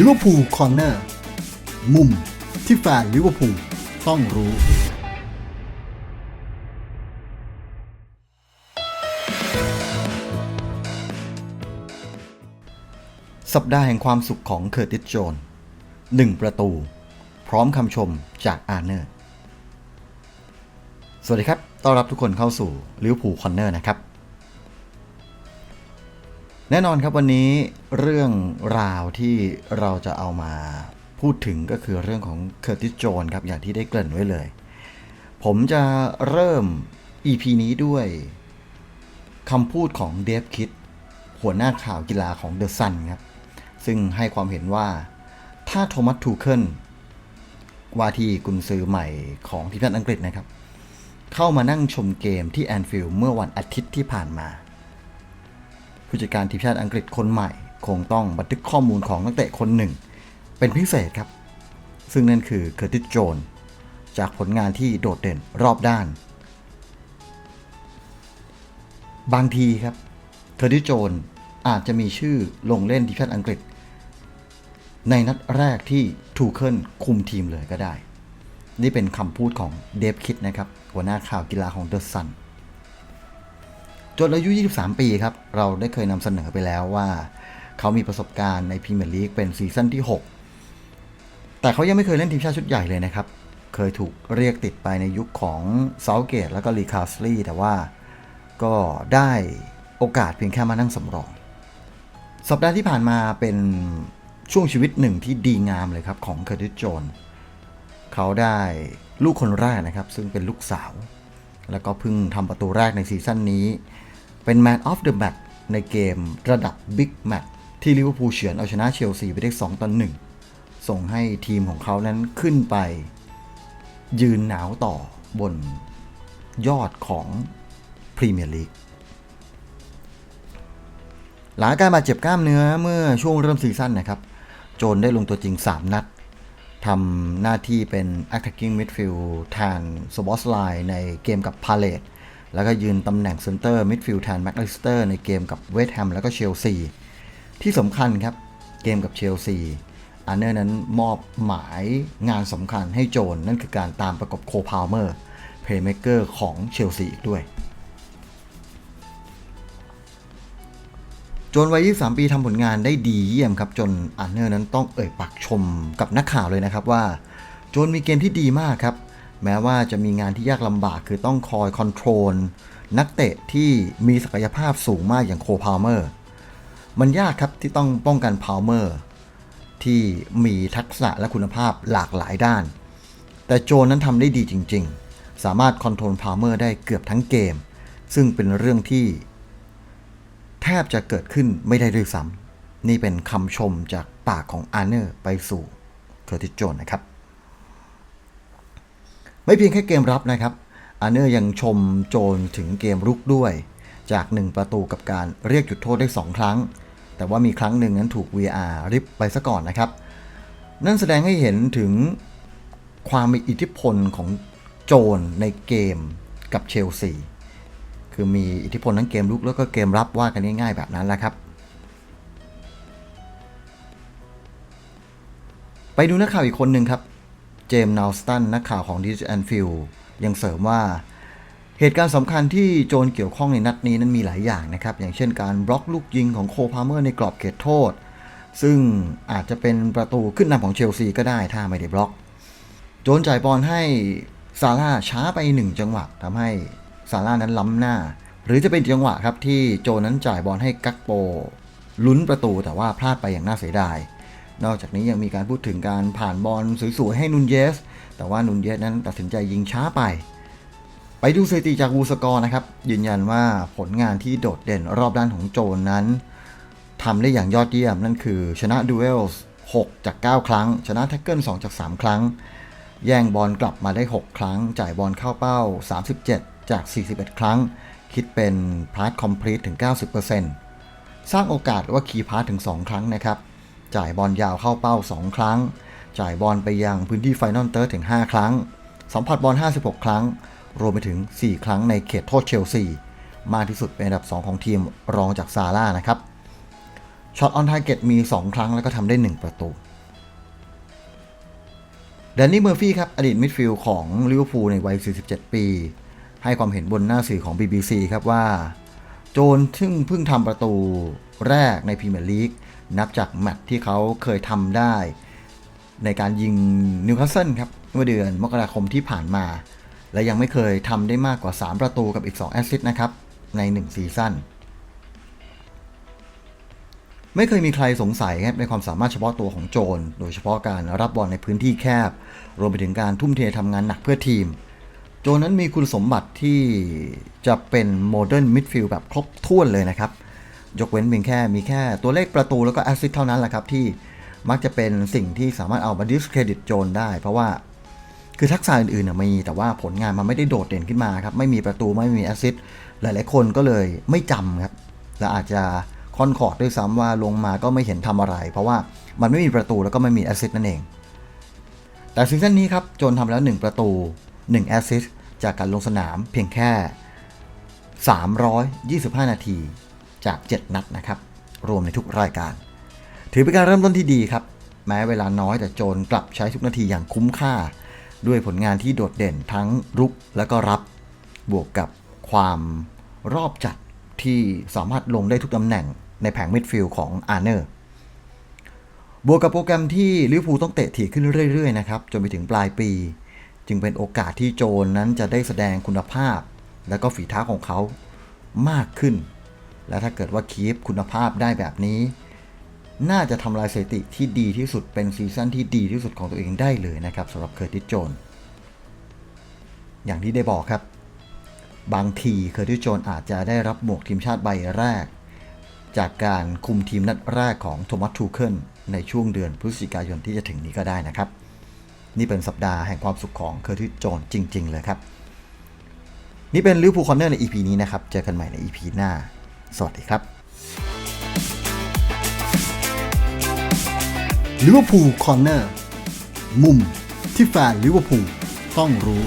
ลิเวอร์พูลคอร์เนอร์มุมที่แฟนลิเวอร์พูลต้องรู้ สัปดาห์แห่งความสุขของเคอร์ติสโจนหนึ่งประตู พร้อมคำชมจากอาร์เนอร์ สวัสดีครับ ต้อนรับทุกคนเข้าสู่ลิเวอร์พูลคอนเนอร์นะครับ แน่นอนครับวันนี้เรื่องราวที่เราจะเอามาพูดถึงก็คือเรื่องของเคอร์ติสโจนครับอย่างที่ได้เกริ่นไว้เลย ผมจะเริ่ม EP นี้ด้วยคำพูดของเดฟคิดหัวหน้าข่าวกีฬาของเดอะซันครับ ซึ่งให้ความเห็นว่าถ้าโทมัสทูเคิลว่าที่กุนซือใหม่ของทีมชาติอังกฤษนะครับ เข้ามานั่งชมเกมที่แอนฟิลด์เมื่อวันอาทิตย์ที่ผ่านมา ผู้จัดการทีมชาติอังกฤษคนใหม่ คงต้องบันทึกข้อมูลของนักเตะคนหนึ่ง เป็นพิเศษครับ ซึ่งนั่นคือเคอร์ติสโจนจากผลงานที่โดดเด่นรอบด้าน บางทีครับเคอร์ติสโจนอาจจะมีชื่อลงเล่นทีมชาติอังกฤษ ในนัดแรกที่ทูเคิลคุมทีมเลยก็ได้ นี่เป็นคำพูดของเดฟคิดนะครับ หัวหน้าข่าวกีฬาของเดอะซัน จนอายุ 23 ปีครับ เราได้เคยนำเสนอไปแล้วว่า เขามีประสบการณ์ในพรีเมียร์ลีกเป็นซีซั่นที่ 6 แต่เขายังไม่เคยเล่นทีมชาติชุดใหญ่เลยนะครับ เคยถูกเรียกติดไปในยุคของเซาเกตแล้วก็ลีคาสลีแต่ว่าก็ได้โอกาสเพียงแค่มานั่งสำรอง สัปดาห์ที่ผ่านมาเป็นช่วงชีวิตหนึ่งที่ดีงามเลยครับของเคอร์ติสโจนเขาได้ลูกคนแรกนะครับ ซึ่งเป็นลูกสาว แล้วก็เพิ่งทำประตูแรกในซีซั่นนี้ เป็น Man of the Match ในเกมระดับ Big Match ที่ลิเวอร์พูลเฉือนเอาชนะเชลซีไปได้2ต่อ1ส่งให้ทีมของเขานั้นขึ้นไป ยืนหนาวต่อบนยอดของพรีเมียร์ลีกหลังการบาดเจ็บกล้ามเนื้อเมื่อช่วงเริ่มซีซั่นนะครับ โจนได้ลงตัวจริง 3 นัดทำหน้าที่เป็น attacking midfield แทนสบอสไลน์ในเกมกับพาเลต แล้วก็ยืนตำแหน่ง center midfield แทนแม็กลิสเตอร์ในเกมกับเวสต์แฮมแล้วก็เชลซี ที่สำคัญครับ เกมกับเชลซีอาร์เนอร์นั้นมอบหมายงานสำคัญให้โจนนั่นคือการตามประกบโคพาวเมอร์เพลย์เม k เกอร์ของเชลซีอีกด้วย โจนวัย 23 ปีทำผลงานได้ดีเยี่ยมครับจนอาร์เนอร์นั้นต้องเอ่ยปากชมกับนักข่าวเลยนะครับว่า โจนมีเกมที่ดีมากครับ แม้ว่าจะมีงานที่ยากลำบากคือต้องคอยคอนโทรลนักเตะที่มีศักยภาพสูงมากอย่างโคพาวเมอร์ มันยากครับที่ต้องป้องกันพาวเมอร์ ที่มีทักษะและคุณภาพหลากหลายด้าน แต่โจนั้นทำได้ดีจริง ๆ สามารถคอนโทรลพาวเมอร์ได้เกือบทั้งเกม ซึ่งเป็นเรื่องที่ แทบจะเกิดขึ้นไม่ได้ด้วยซ้ำนี่เป็นคำชมจากปากของอาร์เนอร์ไปสู่เคอร์ติสโจนนะครับ ไม่เพียงแค่เกมรับนะครับอาร์เนอร์ยังชมโจนถึงเกมรุกด้วย จาก 1 ประตูกับการเรียกจุดโทษได้ 2 ครั้ง แต่ว่ามีครั้งหนึ่งนั้นถูก VR ริบไปซะก่อนนะครับ นั่นแสดงให้เห็นถึงความมีอิทธิพลของโจนในเกมกับเชลซีคือมีอิทธิพลทั้งเกมลุกแล้วก็เกมรับว่ากันง่ายๆแบบนั้นแหละครับ ไปดูนักข่าวอีกคนหนึ่งครับ เจมส์นาวสตันนักข่าวของดิจิแอนฟิลยังเสริมว่าเหตุการณ์สำคัญที่โจนเกี่ยวข้องในนัดนี้นั้นมีหลายอย่างนะครับ อย่างเช่นการบล็อกลูกยิงของโคพาเมอร์ในกรอบเขตโทษ ซึ่งอาจจะเป็นประตูขึ้นนำของเชลซีก็ได้ถ้าไม่ได้บล็อก โจนจ่ายบอลให้ซาร่าช้าไปหนึ่งจังหวะทำให้ซาร่านั้นล้ำหน้า หรือจะเป็นจังหวะครับที่โจนั้นจ่ายบอลให้กักโปลุ้นประตูแต่ว่าพลาดไปอย่างน่าเสียดาย นอกจากนี้ยังมีการพูดถึงการผ่านบอลสวยๆให้นุนเยส แต่ว่านุนเยสนั้นตัดสินใจยิงช้าไป ไปดูสถิติจากวูสกอร์นะครับ ยืนยันว่าผลงานที่โดดเด่นรอบด้านของโจนนั้นทำได้อย่างยอดเยี่ยม นั่นคือชนะดูเอลส์6จาก 9 ครั้ง ชนะแท็กเกิล2จาก 3 ครั้ง แย่งบอลกลับมาได้ 6 ครั้ง จ่ายบอลเข้าเป้า 37 จาก 41 ครั้ง คิดเป็นพาร์ทคอมพลีทถึง 90%สร้างโอกาสว่าคีย์พาร์ทถึง 2 ครั้งนะครับ จ่ายบอลยาวเข้าเป้า 2 ครั้ง จ่ายบอลไปยังพื้นที่ไฟนอลเติร์ถึง 5 ครั้ง สัมผัสบอล 56 ครั้ง รวมไปถึง 4 ครั้งในเขตโทษเชลซี มากที่สุดเป็นอันดับ 2 ของทีมรองจากซาร่านะครับ ช็อตออนทาร์เก็ตมี 2 ครั้งแล้วก็ทำได้ 1 ประตูแดนนี่เมอร์ฟี่ครับอดีตมิดฟิลด์ของลิเวอร์พูลในวัย 47 ปี ให้ความเห็นบนหน้าสื่อของ BBC ครับว่า โจนซึ่งเพิ่งทำประตูแรกในพรีเมียร์ลีก นับจากแมตช์ที่เขาเคยทำได้ ในการยิงนิวคาสเซิลครับเมื่อเดือนมกราคมที่ผ่านมา และยังไม่เคยทำได้มากกว่า 3 ประตูกับอีก 2 แอสซิสต์นะครับ ใน 1 ซีซั่นไม่เคยมีใครสงสัยครับในความสามารถเฉพาะตัวของโจน โดยเฉพาะการรับบอลในพื้นที่แคบ รวมไปถึงการทุ่มเททำงานหนักเพื่อทีม โจนนั้นมีคุณสมบัติที่จะเป็นโมเดิร์นมิดฟิลด์แบบครบถ้วนเลยนะครับ ยกเว้นเพียงแค่มีแค่ตัวเลขประตูแล้วก็แอสซิสเท่านั้นแหละครับที่มักจะเป็นสิ่งที่สามารถเอามาดิสเครดิตโจนได้ เพราะว่าคือทักษะอื่นๆน่ะมีแต่ว่าผลงานมันไม่ได้โดดเด่นขึ้นมาครับ ไม่มีประตูไม่มีแอสซิสหลายๆคนก็เลยไม่จำครับ และอาจจะคอนคอร์ดด้วยซ้ำว่าลงมาก็ไม่เห็นทำอะไร เพราะว่ามันไม่มีประตูแล้วก็ไม่มีแอสซิสนั่นเอง แต่ซีซั่นนี้ครับโจนทำแล้ว 1 ประตู 1 แอสซิสจากการลงสนามเพียงแค่ 325 นาที จาก 7 นัดนะครับ รวมในทุกรายการ ถือเป็นการเริ่มต้นที่ดีครับ แม้เวลาน้อยแต่โจนกลับใช้ทุกนาทีอย่างคุ้มค่า ด้วยผลงานที่โดดเด่นทั้งรุกและก็รับ บวกกับความรอบจัดที่สามารถลงได้ทุกตำแหน่งในแผงมิดฟิลด์ของอาร์เนอร์ บวกกับโปรแกรมที่ลิเวอร์พูลต้องเตะถี่ขึ้นเรื่อยๆนะครับจนไปถึงปลายปี จึงเป็นโอกาสที่โจนนั้นจะได้แสดงคุณภาพ และก็ฝีเท้าของเขามากขึ้น และถ้าเกิดว่าคีปคุณภาพได้แบบนี้ น่าจะทำลายสถิติที่ดีที่สุดเป็นซีซั่นที่ดีที่สุดของตัวเองได้เลยนะครับสำหรับเคอร์ติสโจนอย่างที่ได้บอกครับ บางทีเคอร์ติสโจนอาจจะได้รับหมวกทีมชาติใบแรก จากการคุมทีมนัดแรกของโทมัสทูเคิลในช่วงเดือนพฤศจิกายนที่จะถึงนี้ก็ได้นะครับ นี่เป็นสัปดาห์แห่งความสุขของเคอร์ติสโจนจริง ๆ เลยครับ นี่เป็นลิวพูคอนเนอร์ใน EP นี้นะครับ เจอกันใหม่ใน EP หน้า สวัสดีครับลิเวอร์พูลคอร์เนอร์มุมที่แฟนลิเวอร์พูลต้องรู้